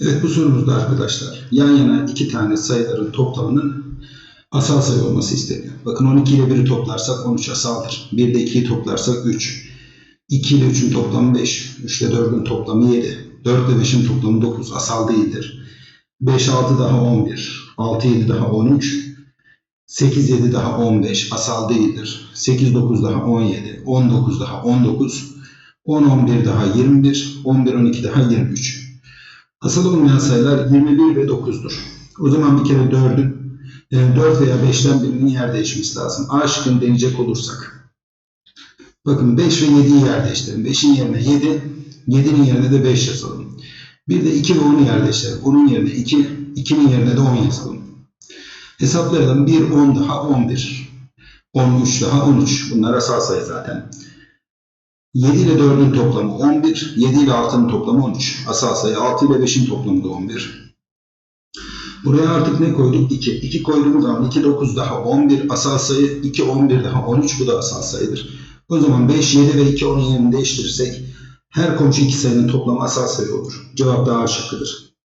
Evet bu sorumuzda arkadaşlar yan yana iki tane sayıların toplamının asal sayı olması isteniyor. Bakın 12 ile 1'i toplarsak 13 asaldır. 1 ile 2'yi toplarsak 3. 2 ile 3'ün toplamı 5. 3 ile 4'ün toplamı 7. 4 ile 5'in toplamı 9. Asal değildir. 5, 6 daha 11. 6, 7 daha 13. 8, 7 daha 15. Asal değildir. 8, 9 daha 17. 19 daha 19. 10, 11 daha 21. 11, 12 daha 23. Asal olmayan sayılar 21 ve 9'dur. O zaman bir kere 4'ün yani 4 veya 5'ten birinin yer değişmesi lazım. A şıkkını deneyecek olursak. Bakın 5 ve 7'yi yer değiştirelim. 5'in yerine 7, 7'nin yerine de 5 yazalım. Bir de 2 ve 10'u yer değiştirelim. 10'un yerine 2, 2'nin yerine de 10 yazalım. Hesaplayalım. 1, 10 daha 11. 13 daha 13. Bunlar asal sayı zaten. 7 ile 4'ün toplamı 11, 7 ile 6'nın toplamı 13. Asal sayı 6 ile 5'in toplamı da 11. Buraya artık ne koyduk? 2. 2 koyduğumuz zaman 2, 9 daha 11 asal sayı, 2, 11 daha 13 bu da asal sayıdır. O zaman 5, 7 ve 2, 10'un yerini değiştirirsek her komşu iki sayının toplamı asal sayı olur. Cevap da A şıkkıdır.